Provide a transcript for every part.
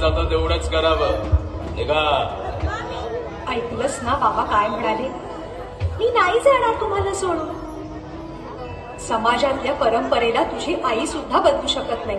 जातं तेवढंच करावं. निघा. ऐकलंस ना बाबा काय म्हणाले? मी नाही जाणार तुम्हाला सोडून. समाजातल्या परंपरेला तुझी आई सुद्धा बदलू शकत नाही.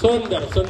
そんだらそんな